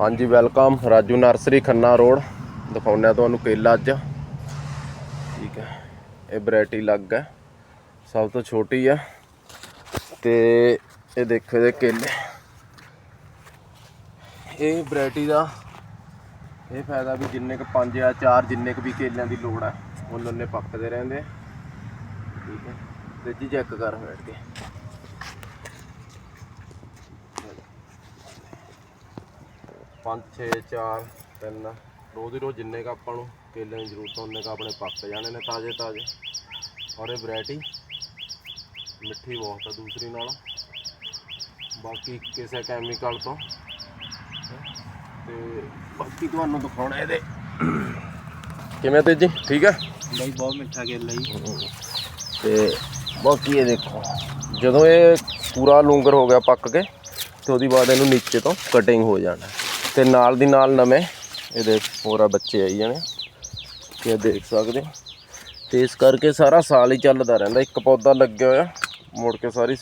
ਹਾਂਜੀ welcome Raju nursery Khanna road. ਦਿਖਾਉਂਦੇ ਆ ਤੁਹਾਨੂੰ ਕੇਲਾ ਅੱਜ। ਠੀਕ ਹੈ, ਇਹ ਵੈਰਾਈਟੀ ਲੱਗ ਹੈ, ਸਭ ਤੋਂ ਛੋਟੀ ਆ ਤੇ ਇਹ ਦੇਖੋ ਇਹਦੇ ਕੇਲੇ। ਇਹ ਵੈਰਾਈਟੀ ਦਾ ਇਹ ਫਾਇਦਾ ਵੀ ਜਿੰਨੇ ਕ ਪੰਜ ਜਾਂ ਚਾਰ ਜਿੰਨੇ ਕ ਵੀ ਕੇਲਿਆਂ ਦੀ ਲੋੜ ਹੈ ਉਹਨੇ ਉਹਨੇ ਪੱਕਦੇ ਰਹਿੰਦੇ। ਠੀਕ ਹੈ ਤੇ ਜੀ ਚੈੱਕ ਕਰ ਬੈਠ ਕੇ। ਪੰਜ ਛੇ ਚਾਰ ਤਿੰਨ ਰੋਜ਼ ਦੀ ਰੋਜ਼ ਜਿੰਨੇ ਕ ਆਪਾਂ ਨੂੰ ਕੇਲਿਆਂ ਦੀ ਜ਼ਰੂਰਤ ਉਹਨੇ ਕ ਆਪਣੇ ਪੱਕ ਜਾਣੇ ਨੇ ਤਾਜ਼ੇ ਤਾਜ਼ੇ। ਔਰ ਇਹ ਵੈਰਾਈਟੀ ਮਿੱਠੀ ਬਹੁਤ ਆ ਦੂਸਰੀ ਨਾਲ। ਬਾਕੀ ਕਿਸੇ ਕੈਮੀਕਲ ਤੋਂ। ਤੇ ਬਾਕੀ ਤੁਹਾਨੂੰ ਦਿਖਾਉਣਾ ਇਹਦੇ। ਕਿਵੇਂ ਤੇ ਜੀ ਠੀਕ ਹੈ ਬਾਈ ਬਹੁਤ ਮਿੱਠਾ ਕੇਲਾ ਜੀ। ਤੇ ਬਾਕੀ ਇਹ ਦੇਖੋ ਜਦੋਂ ਇਹ ਪੂਰਾ ਲੂੰਗਰ ਹੋ ਗਿਆ ਪੱਕ ਕੇ ਤੇ ਉਹਦੀ ਬਾਅਦ ਇਹਨੂੰ ਨੀਚੇ ਤੋਂ ਕਟਿੰਗ ਹੋ ਜਾਣਾ। ਤੇ ਨਾਲ ਦੀ ਨਾਲ ਨਵੇਂ ਇਹਦੇ ਹੋਰਾ ਬੱਚੇ ਆਈ ਜਾਣੇ। ਕਿ ਦੇਖ ਸਕਦੇ ਹੋ। ਤੇ ਇਸ ਕਰਕੇ ਸਾਰਾ ਸਾਲ ਹੀ ਚੱਲਦਾ ਰਹਿੰਦਾ। ਇੱਕ ਪੌਦਾ ਲੱਗਿਆ ਹੋਇਆ, ਮੁੜ ਕੇ ਸਾਰੀ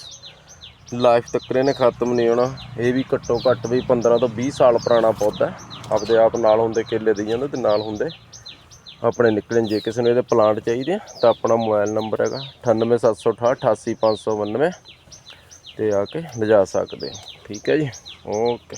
ਲਾਈਫ ਤੱਕ ਨੇ ਖਤਮ ਨਹੀਂ ਹੋਣਾ। ਇਹ ਵੀ ਘੱਟੋ ਘੱਟ ਵੀ 15 ਤੋਂ 20 ਸਾਲ ਪੁਰਾਣਾ ਪੌਦਾ ਹੈ। ਆਪਦੇ ਆਪ ਨਾਲ ਹੁੰਦੇ, ਕੇਲੇ ਦੇ ਜਾਂਦੇ ਤੇ ਨਾਲ ਹੁੰਦੇ। ਆਪਣੇ ਨਿਕਲਣ ਜੇ ਕਿਸੇ ਨੂੰ ਇਹਦੇ ਪਲਾਂਟ ਚਾਹੀਦੇ ਆ, ਤਾਂ ਆਪਣਾ ਮੋਬਾਈਲ ਨੰਬਰ ਹੈਗਾ 98768 88592 ਤੇ ਆ ਕੇ ਲਿਜਾ ਸਕਦੇ ਠੀਕ ਹੈ ਜੀ। ਓਕੇ।